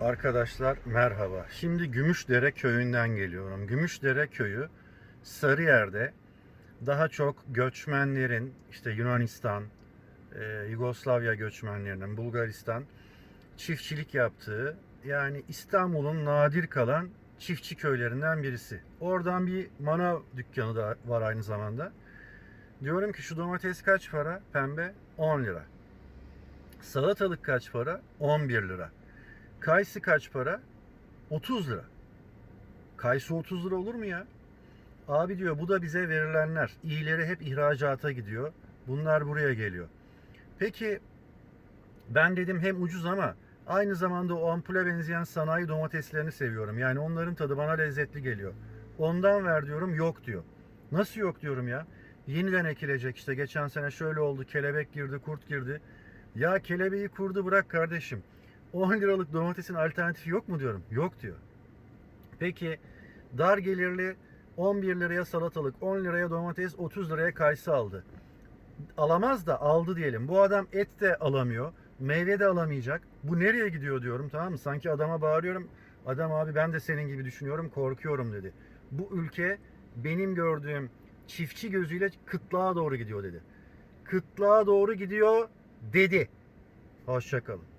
Arkadaşlar merhaba. Şimdi Gümüşdere köyünden geliyorum. Gümüşdere köyü Sarıyer'de daha çok göçmenlerin işte Yunanistan, e, Yugoslavya göçmenlerinin, Bulgaristan çiftçilik yaptığı yani İstanbul'un nadir kalan çiftçi köylerinden birisi. Oradan bir manav dükkanı da var aynı zamanda. Diyorum ki şu domates kaç para? Pembe 10 lira. Salatalık kaç para? 11 lira. Kayısı kaç para? 30 lira. Kayısı 30 lira olur mu ya? Abi diyor bu da bize verilenler. İyileri hep ihracata gidiyor. Bunlar buraya geliyor. Peki ben dedim hem ucuz ama aynı zamanda o ampule benzeyen sanayi domateslerini seviyorum. Yani onların tadı bana lezzetli geliyor. Ondan ver diyorum yok diyor. Nasıl yok diyorum ya? Yeniden ekilecek işte geçen sene şöyle oldu kelebek girdi kurt girdi. Ya kelebeği kurdu bırak kardeşim. 10 liralık domatesin alternatifi yok mu diyorum. Yok diyor. Peki dar gelirli 11 liraya salatalık, 10 liraya domates, 30 liraya kayısı aldı. Alamaz da aldı diyelim. Bu adam et de alamıyor, meyve de alamayacak. Bu nereye gidiyor diyorum tamam mı? Sanki adama bağırıyorum. Adam abi ben de senin gibi düşünüyorum, korkuyorum dedi. Bu ülke benim gördüğüm çiftçi gözüyle kıtlığa doğru gidiyor dedi. Kıtlığa doğru gidiyor dedi. Hoşçakalın.